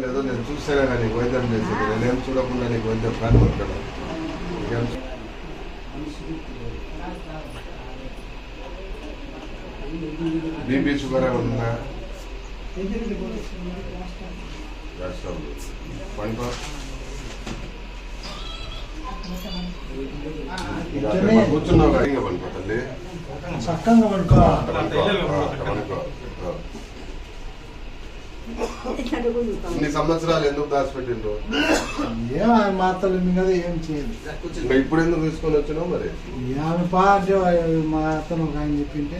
లేదు నేను చూస్తేనే నీకు వైద్యం చేసేది నేనేం చూడకుండా నీకు వైద్యం కొట్టడం నీకేం బీపీ షుగర్ ఉందా పండుకో కూర్చున్నావు పండుకో తల్లి చక్కగా అట్ట పండుకో ఆ, అట్ట పండుకో ఆ. ఇన్ని సంవత్సరాలు ఎందుకు దాచిపెట్టిండ్రు? ఏం ఆ మాత్రలు ఉంది కదా ఏం చేయదు ఇంకా ఇప్పుడు ఎందుకు తీసుకొని వచ్చినావు మరి? ఆమె పా అంటే మా అతను ఒక ఆయన చెప్పింటే.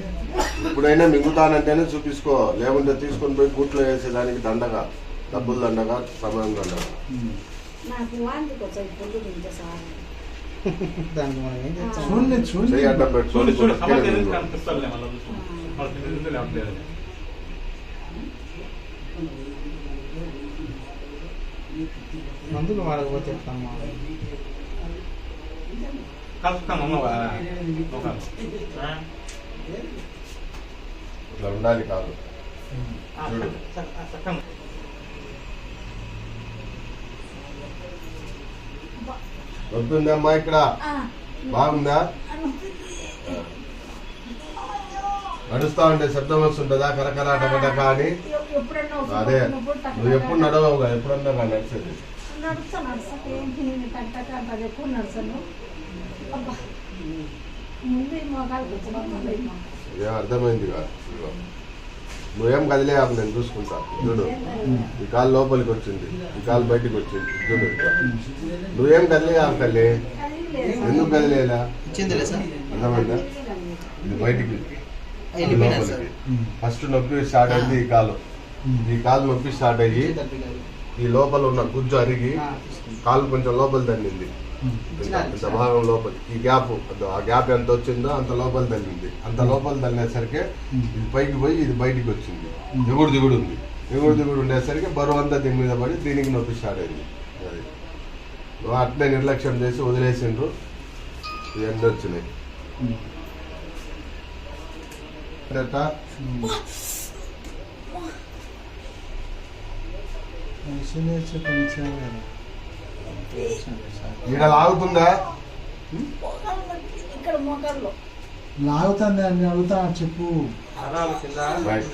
ఇప్పుడైనా మింగుతానంటేనే చూపించుకో లేకుంటే తీసుకొని పోయి గుట్లో వేసేదానికి దండగా డబ్బులు దండగా సమయం దండగా. ఉమ్. నాకు వాంతికి వచ్చాయి పొల్లు తింటే సార్. దానికి మనం ఏం చేస్తాం? చూడండి చూడండి. అడ్డం చూడు చూడు సమస్య మళ్ళీ చూసుకో వాళ్ళకి మందులు వాడకపోతే ఎట్లమ్మా? కలుపుతాం అమ్మవా ఒక ఇట్లా ఉండాలి కాదు. వస్తుందమ్మా ఇక్కడ. బాగుందా? నడుస్తా ఉంటే శబ్దం వస్తుంటుందా? కరకర టకటక అని? ఎప్పుడన్నా అదే నువ్వు ఎప్పుడు నడవవుగా ఎప్పుడన్నా కానీ నడిచేది. అర్థమైంది కాదు. నువ్వేం కదిలే నేను చూసుకుంటా. చూడు. ఈ కాలు లోపలికి వచ్చింది. ఈ కాలు బయటికి వచ్చింది. చూడు. నువ్వేం కదిలే తల్లి. ఎందుకు కదిలేలా? అర్థమైందా? ఇది బయటికి. లోపలికి. ఫస్ట్ నొప్పి స్టార్ట్ అయింది ఈ కాలు. ఈ కాలు నొప్పి స్టార్ట్ అయ్యి ఈ లోపల ఉన్న గుజ్జు అరిగి కాలు కొంచెం లోపల ఇంత భాగం లోపల. ఈ గ్యాప్ అదో ఆ గ్యాప్ ఎంత వచ్చిందో అంత లోపల తల్లింది అంత లోపల తల్లినేసరికి ఇది పైకి పోయి ఇది బయటికి వచ్చింది. దిగుడు దిగుడు ఉంది. దిగుడు దిగుడు ఉండేసరికి బరువు అంతా దీని మీద పడి దీనికి నొప్పి స్టార్ట్ అయింది. అది. అట్లే నిర్లక్ష్యం చేసి వదిలేసిండ్రు. ఇవన్నీ వచ్చినాయి. లాగుతుందా? నొప్పి. ఇక్కడ మోకాల్లో లాగుతుంది అని అడుగుతా చెప్పు. రైట్.